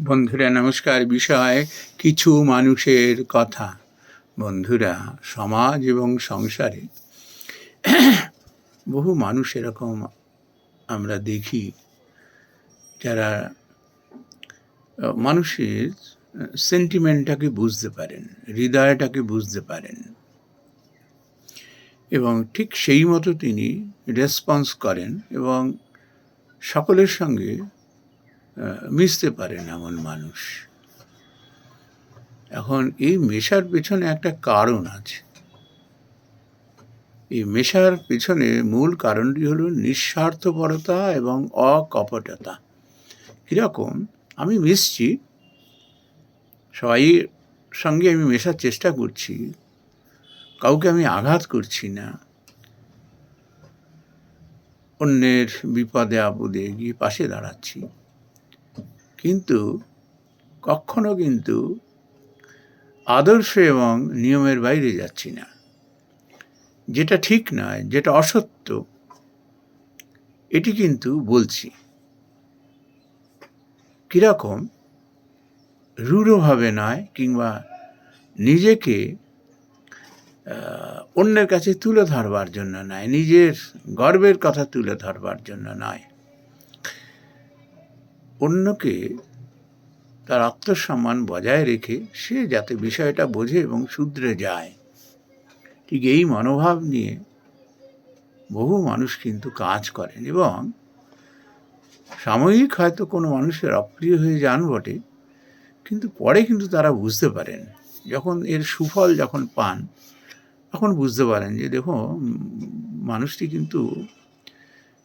বন্ধুরা, নমস্কার। বিষয়, কিছু মানুষের কথা। বন্ধুরা, সমাজ এবং সংসারে বহু মানুষ এরকম আমরা দেখি যারা, মানুষের সেন্টিমেন্টটাকে বুঝতে পারেন, হৃদয়টাকে বুঝতে পারেন। এবং ঠিক সেই মতো তিনি রেসপন্স করেন এবং সকলের সঙ্গে মিশতে পারেন এমন মানুষ। এখন এই মেশার পেছনে একটা কারণ আছে। এই মেশার পেছনে মূল কারণটি হলো নিঃস্বার্থপরতা এবং অকপটতা। কীরকম? আমি মিশছি সবাই সঙ্গে আমি মেশার চেষ্টা করছি, কাউকে আমি আঘাত করছি না। অন্যের বিপদে আপদে গিয়ে পাশে দাঁড়াচ্ছি। কিন্তু কখনো কিন্তু আদর্শ এবং নিয়মের বাইরে যাচ্ছি না। যেটা ঠিক নয়, যেটা অসত্য, এটি কিন্তু বলছি। কীরকম? রূঢ়ভাবে নয় কিংবা নিজেকে অন্যের কাছে তুলে ধরবার জন্য নয়, নিজের গর্বের কথা তুলে ধরবার জন্য নয়। অন্যকে তার আত্মসম্মান বজায় রেখে সে যাতে বিষয়টা বোঝে এবং শুধরে যায়। ঠিক এই মনোভাব নিয়ে বহু মানুষ কিন্তু কাজ করেন এবং সাময়িক হয়তো কোনো মানুষের অপ্রিয় হয়ে যান বটে, কিন্তু পরে কিন্তু তারা বুঝতে পারেন। যখন এর সুফল যখন পান, তখন বুঝতে পারেন যে দেখো মানুষটি কিন্তু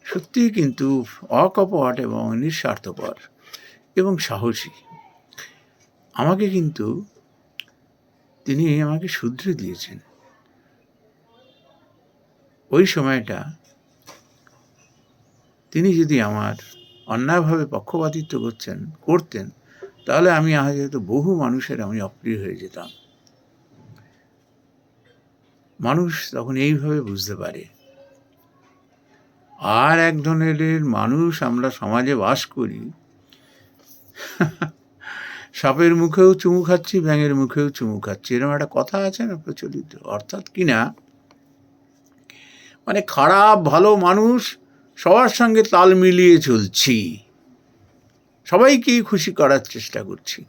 সত্যিই কিন্তু অকপট এবং নিঃস্বার্থপর এবং সাহসী। আমাকে কিন্তু তিনি আমাকে শুধরে দিয়েছেন। ওই সময়টা তিনি যদি আমার অন্যায়ভাবে পক্ষপাতিত্ব করছেন, করতেন, তাহলে আমি হয়তো বহু মানুষের আমি অপ্রিয় হয়ে যেতাম। মানুষ তখন এইভাবে বুঝতে পারে। আর এক ধরনের মানুষ আমরা সমাজে বাস করি। সাপের মুখেও চুমু খাচ্ছি, ব্যাঙের মুখেও চুমু খাচ্ছি। এরকম একটা কথা আছে না প্রচলিত? অর্থাৎ কি না? মানে খারাপ, ভালো মানুষ, সবার সঙ্গে তাল মিলিয়ে চলছি। সবাইকেই খুশি করার চেষ্টা করছি।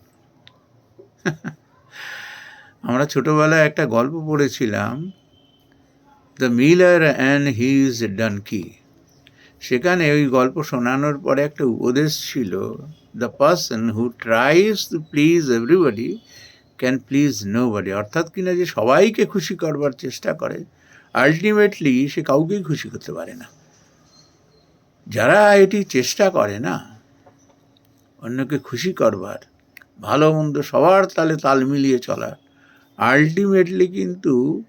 আমরা ছোটবেলায় একটা গল্প পড়েছিলাম the miller and his donkey সেখানে ওই গল্প শোনানোর পরে একটা উপদেশ ছিল the person who tries to please everybody can please nobody অর্থাৎ কিনা যে সবাইকে খুশি করবার চেষ্টা করে আলটিমেটলি সে কাউকেই খুশি করতে পারে না। যারা এটি চেষ্টা করে না, অন্যকে খুশি করবার, ভালো মন্দ সবার তালে তাল মিলিয়ে চলার আলটিমেটলি কিন্তু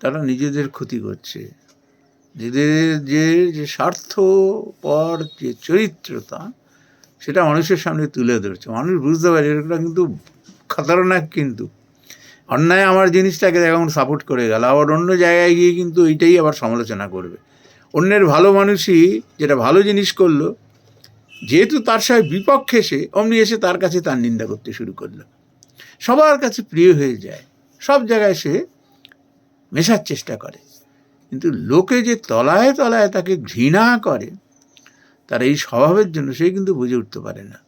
তারা নিজেদের ক্ষতি করছে। নিজেদের যে যে স্বার্থপর, যে চরিত্রতা, সেটা মানুষের সামনে তুলে ধরছে। মানুষ বুঝতে পারে এটা কিন্তু খতরনাক কিন্তু। অন্যায় আমার জিনিসটাকে এখন সাপোর্ট করে গেল, আবার অন্য জায়গায় গিয়ে কিন্তু এইটাই আবার সমালোচনা করবে। অন্যের ভালো মানুষই যেটা ভালো জিনিস করল, যেহেতু তার সাথে বিপক্ষে সে, অমনি এসে তার কাছে তার নিন্দা করতে শুরু করল। সবার কাছে প্রিয় হয়ে যায়। সব জায়গায় সে মেশার চেষ্টা করে। কিন্তু লোকে যে তলায় তলায় তাকে ঘৃণা করে, তার এই স্বভাবের জন্য সে কিন্তু বুঝে উঠতে পারে না।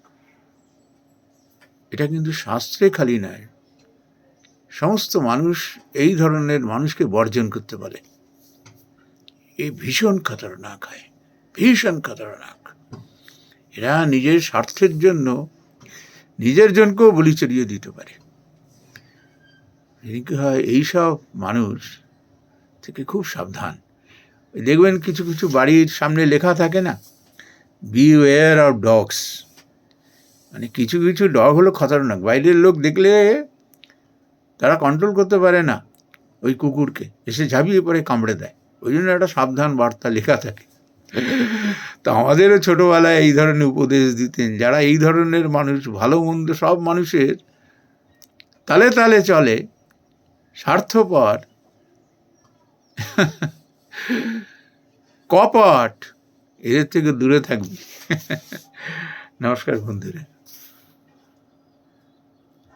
এটা কিন্তু শাস্ত্রে খালি নয়। সমস্ত মানুষ এই ধরনের মানুষকে বর্জন করতে পারে এই ভীষণ খতরনাক হয়, ভীষণ খতরনাক। এরা নিজের স্বার্থের জন্য নিজের জনকেও বলি চড়িয়ে দিতে পারে। হয়, এইসব মানুষ থেকে খুব সাবধান। দেখবেন কিছু কিছু বাড়ির সামনে লেখা থাকে না বি ওয়ার অফ ডগস মানে কিছু কিছু ডগ হলো খতরনাক। বাইরের লোক দেখলে তারা কন্ট্রোল করতে পারে না ওই কুকুরকে। এসে ঝাঁপিয়ে পরে কামড়ে দেয়। ওই জন্য একটা সাবধান বার্তা লেখা থাকে। তো আমাদেরও ছোটোবেলায় এই ধরনের উপদেশ দিতেন, যারা এই ধরনের মানুষ, ভালো, মন্দ সব মানুষের, তালে তালে চলে, স্বার্থপর কপট এদের থেকে দূরে থাকবি। নমস্কার বন্ধুরা।